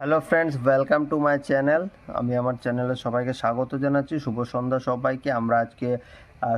Hello friends welcome to my channel আমি আমার চ্যানেলে সবাইকে স্বাগত জানাচ্ছি। শুভ সন্ধ্যা সবাইকে। আমরা আজকে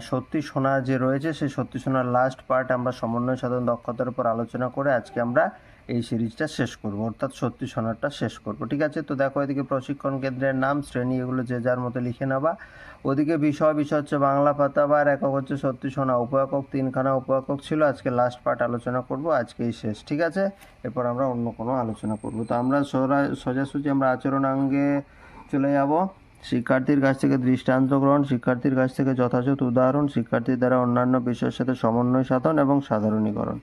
সত্যি সোনা যে রয়েছে, সেই সত্যি সোনার লাস্ট পার্ট আমরা সমন্বয় সাধন দক্ষতার উপর আলোচনা করে আজকে আমরা এই সিরিজটা শেষ করব, অর্থাৎ সত্যি সোনারটা শেষ করব। ঠিক আছে? তো দেখো এদিকে প্রশিক্ষণ কেন্দ্রের নাম, শ্রেণি, এগুলো যে যার মতো লিখে নেবা। ওদিকে বিষয় বিষয় হচ্ছে বাংলা পাতা পাতাবার, একক হচ্ছে সত্যি সোনা উপএকক তিনখানা উপএকক ছিল। আজকে লাস্ট পার্ট আলোচনা করব, আজকেই শেষ। ঠিক আছে? এরপর আমরা অন্য কোনো আলোচনা করব। তো আমরা সোজা- সোজাসুজি আমরা আচরণাঙ্গে চলে যাব। শিক্ষার্থীর কাছ থেকে দৃষ্টান্ত গ্রহণ, শিক্ষার্থীর কাছ থেকে যথাযথ উদাহরণ, শিক্ষার্থীর দ্বারা অন্যান্য বিষয়ের সাথে সমন্বয় সাধন এবং সাধারণীকরণ।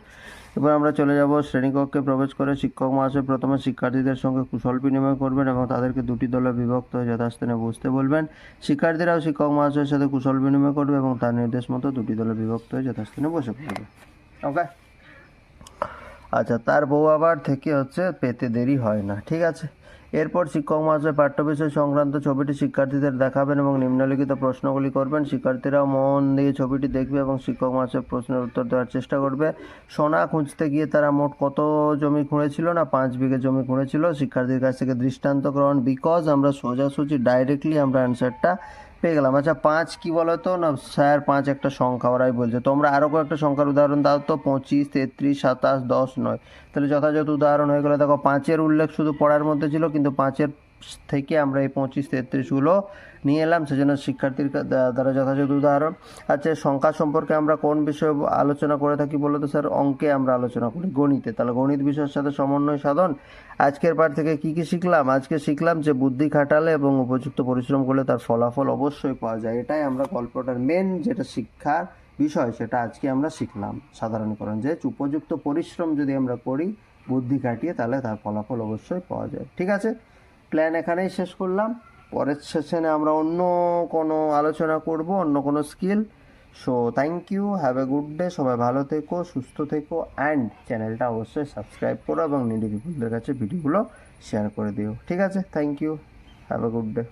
এবার আমরা চলে যাব শ্রেণীকক্ষে প্রবেশ করে শিক্ষক মহাশয় প্রথমে শিক্ষার্থীদের সঙ্গে কুশল বিনিময় করবেন এবং তাদেরকে দুটি দলে বিভক্ত হয়ে যথাস্থানে বসতে বলবেন। শিক্ষার্থীরাও শিক্ষক মহাশয়ের সাথে কুশল বিনিময় করবে এবং তার নির্দেশ মতো দুটি দলে বিভক্ত হয়ে যথাস্থানে বসে পড়বে। ওকে? আচ্ছা তার বউ আবার থেকে হচ্ছে পেতে দেরি হয় না, ঠিক আছে? এরপর শিক্ষক মহাশয় পাঠ্য বিষয় সংক্রান্ত ছবিটি শিক্ষার্থীদের দেখাবেন এবং নিম্নলিখিত প্রশ্নগুলি করবেন। শিক্ষার্থীরাও মন দিয়ে ছবিটি দেখবে এবং শিক্ষক মহাশয় প্রশ্নের উত্তর দেওয়ার চেষ্টা করবে। সোনা খুঁজতে গিয়ে তারা মোট কত জমি খুঁড়েছিল না পাঁচ বিঘে জমি খুঁড়েছিল? শিক্ষার্থীর কাছ থেকে দৃষ্টান্ত গ্রহণ বিকজ আমরা সোজাসুজি ডাইরেক্টলি আমরা অ্যান্সারটা পেয়ে গেলাম। আচ্ছা পাঁচ কি বলতো? না, স্যার, পাঁচ একটা সংখ্যা ওরাই বলছে। তোমরা আরও কয়েকটা সংখ্যার উদাহরণ দাও তো। পঁচিশ, তেত্রিশ, সাতাশ, দশ, নয়। তাহলে যথাযথ উদাহরণ হয়ে গেলো, দেখো, পাঁচের উল্লেখ শুধু পড়ার মধ্যে ছিল, কিন্তু পাঁচের থেকে আমরা এই পঁচিশ তেত্রিশগুলো নিয়ে এলাম, সেজন্য শিক্ষার্থীর দ্বারা যথাযথ উদাহরণ। আচ্ছা সংখ্যা সম্পর্কে আমরা কোন বিষয়ে আলোচনা করে থাকি বলো তো স্যার? অঙ্কে আমরা আলোচনা করি গণিতে। তাহলে গণিত বিষয়ের সাথে সমন্বয় সাধন। আজকের পার থেকে কি কি শিখলাম? আজকে শিখলাম যে বুদ্ধি খাটালে এবং উপযুক্ত পরিশ্রম করলে তার ফলাফল অবশ্যই পাওয়া যায়। এটাই আমরা গল্পটার মেন যেটা শিক্ষার বিষয়, সেটা আজকে আমরা শিখলাম। সাধারণীকরণ যে উপযুক্ত পরিশ্রম যদি আমরা করি, বুদ্ধি খাটিয়ে তাহলে তার ফলাফল অবশ্যই পাওয়া যায়। ঠিক আছে? প্ল্যান এখানেই শেষ করলাম। পরের সেশনে আমরা অন্য কোনো আলোচনা করব, অন্য কোনো skill so thank you have a good day সবাই ভালো থেকো, সুস্থ থেকো অ্যান্ড চ্যানেলটা অবশ্যই সাবস্ক্রাইব করো এবং নিডি পিপুলদের কাছে ভিডিওগুলো শেয়ার করে দিও। ঠিক আছে thank you have a good day